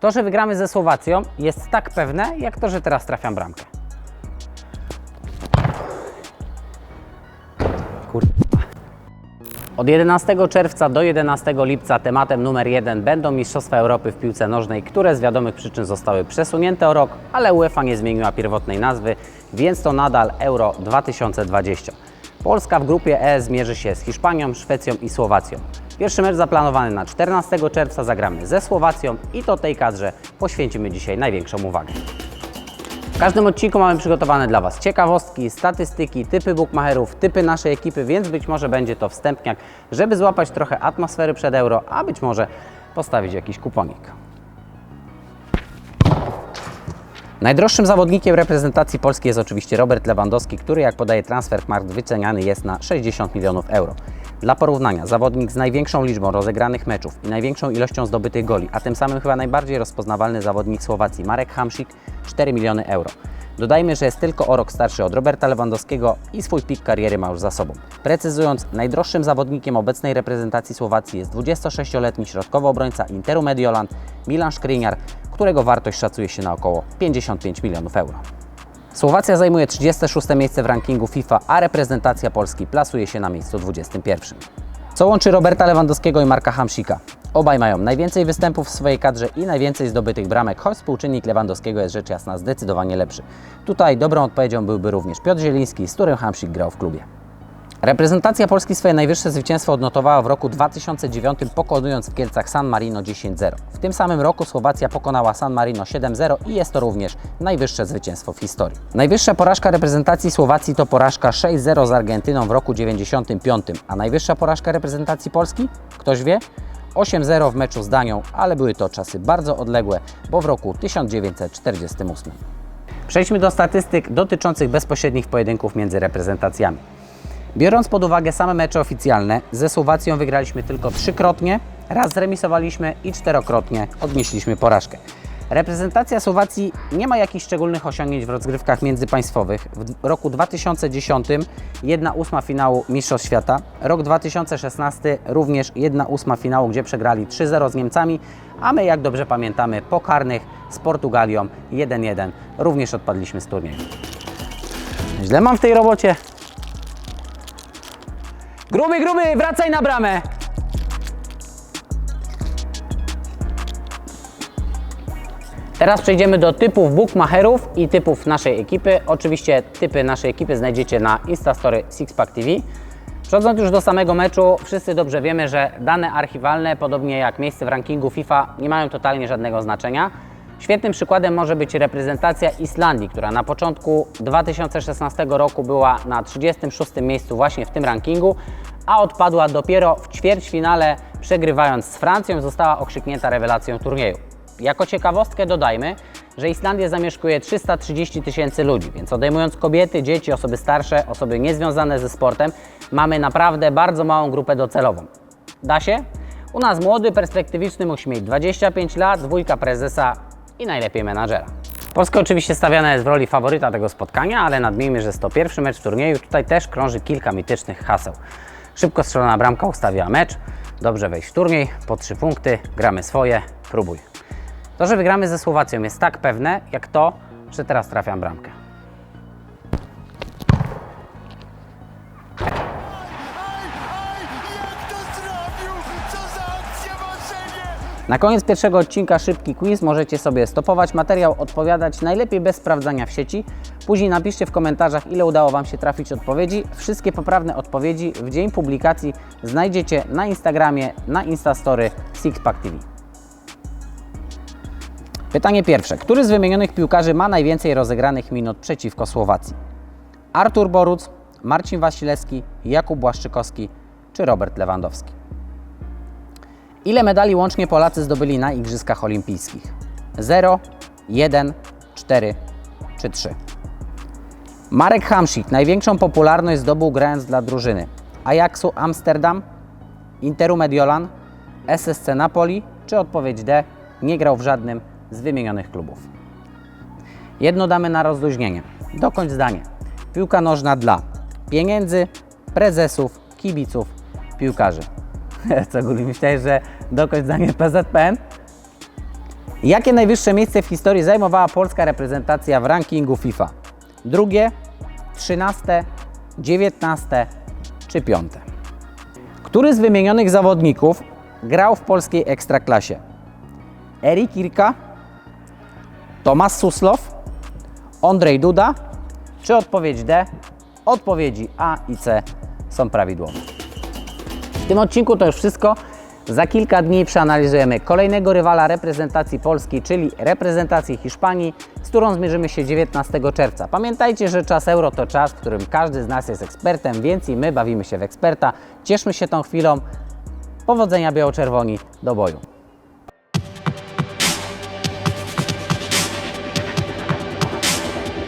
To, że wygramy ze Słowacją jest tak pewne, jak to, że teraz trafiam bramkę. Kurwa. Od 11 czerwca do 11 lipca tematem numer jeden będą Mistrzostwa Europy w piłce nożnej, które z wiadomych przyczyn zostały przesunięte o rok, ale UEFA nie zmieniła pierwotnej nazwy, więc to nadal Euro 2020. Polska w grupie E zmierzy się z Hiszpanią, Szwecją i Słowacją. Pierwszy mecz zaplanowany na 14 czerwca zagramy ze Słowacją i to tej kadrze poświęcimy dzisiaj największą uwagę. W każdym odcinku mamy przygotowane dla Was ciekawostki, statystyki, typy bookmacherów, typy naszej ekipy, więc być może będzie to wstępniak, żeby złapać trochę atmosfery przed euro, a być może postawić jakiś kuponik. Najdroższym zawodnikiem reprezentacji Polski jest oczywiście Robert Lewandowski, który jak podaje Transfermarkt wyceniany jest na 60 milionów euro. Dla porównania, zawodnik z największą liczbą rozegranych meczów i największą ilością zdobytych goli, a tym samym chyba najbardziej rozpoznawalny zawodnik Słowacji, Marek Hamsik, 4 miliony euro. Dodajmy, że jest tylko o rok starszy od Roberta Lewandowskiego i swój pik kariery ma już za sobą. Precyzując, najdroższym zawodnikiem obecnej reprezentacji Słowacji jest 26-letni środkowy obrońca Interu Mediolan, Milan Skriniar, którego wartość szacuje się na około 55 milionów euro. Słowacja zajmuje 36 miejsce w rankingu FIFA, a reprezentacja Polski plasuje się na miejscu 21. Co łączy Roberta Lewandowskiego i Marka Hamsika? Obaj mają najwięcej występów w swojej kadrze i najwięcej zdobytych bramek, choć współczynnik Lewandowskiego jest rzecz jasna zdecydowanie lepszy. Tutaj dobrą odpowiedzią byłby również Piotr Zieliński, z którym Hamsik grał w klubie. Reprezentacja Polski swoje najwyższe zwycięstwo odnotowała w roku 2009, pokonując w Kielcach San Marino 10-0. W tym samym roku Słowacja pokonała San Marino 7-0 i jest to również najwyższe zwycięstwo w historii. Najwyższa porażka reprezentacji Słowacji to porażka 6-0 z Argentyną w roku 95, a najwyższa porażka reprezentacji Polski? Ktoś wie? 8-0 w meczu z Danią, ale były to czasy bardzo odległe, bo w roku 1948. Przejdźmy do statystyk dotyczących bezpośrednich pojedynków między reprezentacjami. Biorąc pod uwagę same mecze oficjalne, ze Słowacją wygraliśmy tylko trzykrotnie, raz zremisowaliśmy i czterokrotnie odnieśliśmy porażkę. Reprezentacja Słowacji nie ma jakichś szczególnych osiągnięć w rozgrywkach międzypaństwowych. W roku 2010 jedna ósma finału Mistrzostw Świata, rok 2016 również jedna ósma finału, gdzie przegrali 3-0 z Niemcami, a my, jak dobrze pamiętamy, po karnych z Portugalią 1-1 również odpadliśmy z turnieju. Źle mam w tej robocie. Gruby, gruby, wracaj na bramę! Teraz przejdziemy do typów bookmacherów i typów naszej ekipy. Oczywiście typy naszej ekipy znajdziecie na Instastory Sixpack TV. Przechodząc już do samego meczu, wszyscy dobrze wiemy, że dane archiwalne, podobnie jak miejsce w rankingu FIFA, nie mają totalnie żadnego znaczenia. Świetnym przykładem może być reprezentacja Islandii, która na początku 2016 roku była na 36 miejscu właśnie w tym rankingu, a odpadła dopiero w ćwierćfinale, przegrywając z Francją, została okrzyknięta rewelacją turnieju. Jako ciekawostkę dodajmy, że Islandię zamieszkuje 330 tysięcy ludzi, więc odejmując kobiety, dzieci, osoby starsze, osoby niezwiązane ze sportem, mamy naprawdę bardzo małą grupę docelową. Da się? U nas młody, perspektywiczny musi mieć 25 lat, dwójka prezesa i najlepiej menadżera. Polska oczywiście stawiana jest w roli faworyta tego spotkania, ale nadmijmy, że jest to pierwszy mecz w turnieju. Tutaj też krąży kilka mitycznych haseł. Szybko strzelona bramka ustawiła mecz, dobrze wejść w turniej, po trzy punkty, gramy swoje, próbuj. To, że wygramy ze Słowacją jest tak pewne, jak to, że teraz trafiam bramkę. Na koniec pierwszego odcinka szybki quiz możecie sobie stopować materiał, odpowiadać najlepiej bez sprawdzania w sieci. Później napiszcie w komentarzach, ile udało Wam się trafić odpowiedzi. Wszystkie poprawne odpowiedzi w dzień publikacji znajdziecie na Instagramie, na Instastory Sixpack TV. Pytanie pierwsze. Który z wymienionych piłkarzy ma najwięcej rozegranych minut przeciwko Słowacji? Artur Boruc, Marcin Wasilewski, Jakub Błaszczykowski czy Robert Lewandowski? Ile medali łącznie Polacy zdobyli na Igrzyskach Olimpijskich? 0, 1, 4 czy 3? Marek Hamsik największą popularność zdobył grając dla drużyny Ajaxu Amsterdam, Interu Mediolan, SSC Napoli czy odpowiedź D nie grał w żadnym z wymienionych klubów. Jedno damy na rozluźnienie. Dokończ zdanie. Piłka nożna dla pieniędzy, prezesów, kibiców, piłkarzy. Co Guli, myślałeś, że dokończ zdanie PZPN? Jakie najwyższe miejsce w historii zajmowała polska reprezentacja w rankingu FIFA? Drugie, trzynaste, dziewiętnaste czy piąte? Który z wymienionych zawodników grał w polskiej ekstraklasie? Erik Irka, Tomasz Suslow, Andrzej Duda czy odpowiedź D? Odpowiedzi A i C są prawidłowe. W tym odcinku to już wszystko. Za kilka dni przeanalizujemy kolejnego rywala reprezentacji Polski, czyli reprezentację Hiszpanii, z którą zmierzymy się 19 czerwca. Pamiętajcie, że czas euro to czas, w którym każdy z nas jest ekspertem, więc i my bawimy się w eksperta. Cieszmy się tą chwilą. Powodzenia biało-czerwoni do boju.